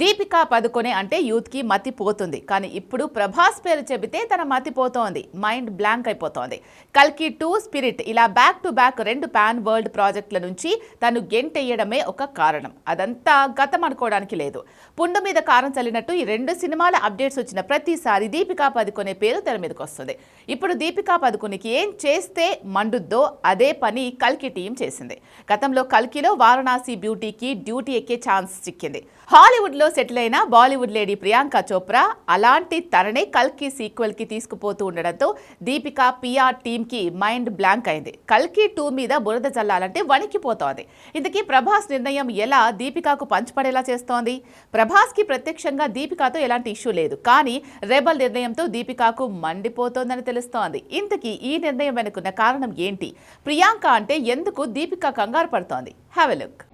దీపికా పదుకొనే అంటే యూత్కి మతి పోతుంది. కానీ ఇప్పుడు ప్రభాస్ పేరు చెబితే తన మతి పోతోంది. మైండ్ బ్లాంక్ అయిపోతోంది. కల్కి టూ స్పిరిట్ ఇలా బ్యాక్ టు బ్యాక్ రెండు పాన్ వరల్డ్ ప్రాజెక్టుల నుంచి తను గెంటెయ్యడమే ఒక కారణం. అదంతా గతం అనుకోవడానికి లేదు. పుండు మీద కారం చల్లినట్టు ఈ రెండు సినిమాల అప్డేట్స్ వచ్చిన ప్రతిసారి దీపికా పదుకొనే పేరు తెర మీదకి వస్తుంది. ఇప్పుడు దీపికా పదుకొనికి ఏం చేస్తే మండుద్దో అదే పని కల్కి టీం చేసింది. గతంలో కల్కిలో వారణాసి బ్యూటీకి డ్యూటీ ఎక్కే ఛాన్స్ చిక్కింది. హాలీవుడ్లో లో సెటిల్ అయిన బాలీవుడ్ లేడీ ప్రియాంక చోప్రా అలాంటి తననే కల్కి సీక్వెల్కి తీసుకుపోతూ ఉండడంతో దీపిక పిఆర్ టీమ్కి మైండ్ బ్లాంక్ అయింది. కల్కి టూ మీద బురద చల్లాలంటే వణికిపోతోంది. ఇంతకీ ప్రభాస్ నిర్ణయం ఎలా దీపికాకు పంచిపడేలా చేస్తోంది? ప్రభాస్కి ప్రత్యక్షంగా దీపికతో ఎలాంటి ఇష్యూ లేదు. కానీ రెబల్ నిర్ణయంతో దీపికాకు మండిపోతోందని తెలుస్తోంది. ఇంతకీ ఈ నిర్ణయం వెనుకున్న కారణం ఏంటి? ప్రియాంక అంటే ఎందుకు దీపిక కంగారు పడుతోంది? Have a look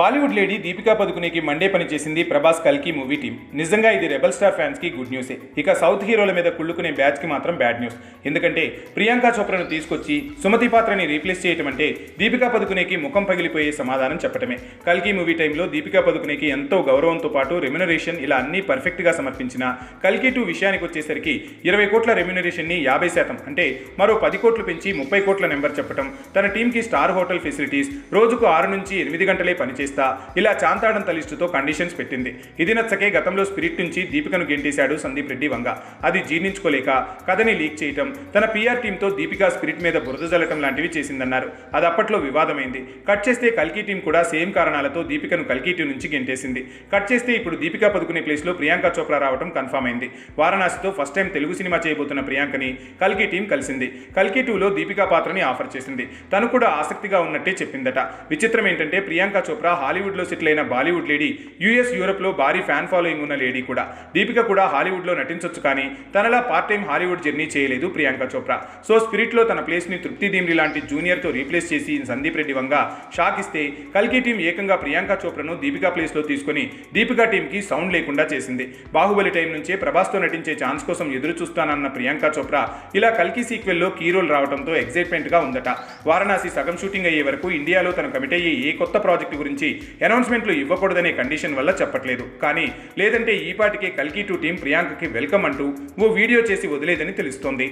Bollywood lady Deepika పదుకునేకి మండే పనిచేసింది ప్రభాస్ కల్కి మూవీ టీం. నిజంగా ఇది రెబల్ స్టార్ ఫ్యాన్స్కి గుడ్ న్యూసే. ఇక సౌత్ హీరోల మీద కుళ్ళుకునే బ్యాచ్కి మాత్రం బ్యాడ్ న్యూస్. ఎందుకంటే ప్రియాంక చోప్రాను తీసుకొచ్చి సుమతి పాత్రని రీప్లేస్ చేయటం అంటే దీపికా పదుకునేకి ముఖం పగిలిపోయే సమాధానం చెప్పటమే. కల్కి మూవీ టైంలో దీపికా పదుకునేకి ఎంతో గౌరవంతో పాటు రెమ్యునరేషన్ ఇలా అన్ని పర్ఫెక్ట్గా సమర్పించిన కల్కి టూ విషయానికి వచ్చేసరికి ఇరవై కోట్ల రెమ్యునరేషన్ని యాభై శాతం అంటే మరో పది కోట్లు పెంచి ముప్పై కోట్ల నెంబర్ చెప్పటం. తన టీంకి స్టార్ హోటల్ ఫెసిలిటీస్ రోజుకు ఆరు నుంచి ఎనిమిది గంటలే పనిచేస్తా ఇలా చాంతాడంత లిస్టుతో కండిషన్స్ పెట్టింది. ఇది నచ్చకే గతంలో స్పిరిట్ నుంచి దీపికను గెంటేశాడు సందీప్ రెడ్డి వంగ. అది జీర్ణించుకోలేక కథని లీక్ చేయటం తన పీఆర్ టీంతో దీపికా స్పిరిట్ మీద బురద జల్లటం లాంటివి చేసిందన్నారు. అది అప్పట్లో వివాదమైంది. కట్ చేస్తే కల్కి టీం కూడా సేమ్ కారణాలతో దీపికను కల్కి టీం నుంచి గెంటేసింది. కట్ చేస్తే ఇప్పుడు దీపిక పదుకునే ప్లేస్లో ప్రియాంక చోప్రా రావడం కన్ఫర్మ్ అయింది. వారణాసితో ఫస్ట్ టైం తెలుగు సినిమా చేయబోతున్న ప్రియాంకని కల్కి టీం కలిసింది. కల్కి టూలో దీపికా పాత్రని ఆఫర్ చేసింది. తను కూడా ఆసక్తిగా ఉన్నట్టే చెప్పిందట. విచిత్రం ఏంటంటే ప్రియాంక చోప్రా హాలీవుడ్లో సెటిల్ అయిన బాలీవుడ్ లేడీ యూఎస్ యూరప్లో భారీ ఫ్యాన్ ఫాలోయింగ్ ఉన్న లేడీ కూడా. దీపిక కూడా హాలీవుడ్లో నటించొచ్చు కానీ తనలా పార్ట్ టైం హాలీవుడ్ జర్నీ చేయలేదు ప్రియాంక చోప్రా. సో స్పిరిట్లో తన ప్లేస్ని తృప్తి దీమ్రి లాంటి జూనియర్తో రీప్లేస్ చేసి సందీప్ రెడ్డి వంగ షాక్ ఇస్తే కల్కి టీం ఏకంగా ప్రియాంక చోప్రాను దీపికా ప్లేస్లో తీసుకొని దీపికా టీంకి సౌండ్ లేకుండా చేసింది. బాహుబలి టైం నుంచే ప్రభాస్తో నటించే ఛాన్స్ కోసం ఎదురు చూస్తానన్న ప్రియాంక చోప్రా ఇలా కల్కి సీక్వెల్లో కీ రోల్ రావడంతో ఎక్సైట్మెంట్గా ఉందట. వారణాసి సగం షూటింగ్ అయ్యే వరకు ఇండియాలో తను కమిట్ అయ్యే ఏ కొత్త ప్రాజెక్టు గురించి అనౌన్స్మెంట్లు ఇవ్వకూడదనే కండిషన్ వల్ల చెప్పట్లేదు. కానీ లేదంటే ఈ పాటికే కల్కి టూ టీం ప్రియాంకకి వెల్కమ్ అంటూ ఓ వీడియో చేసి వదిలేదని తెలుస్తోంది.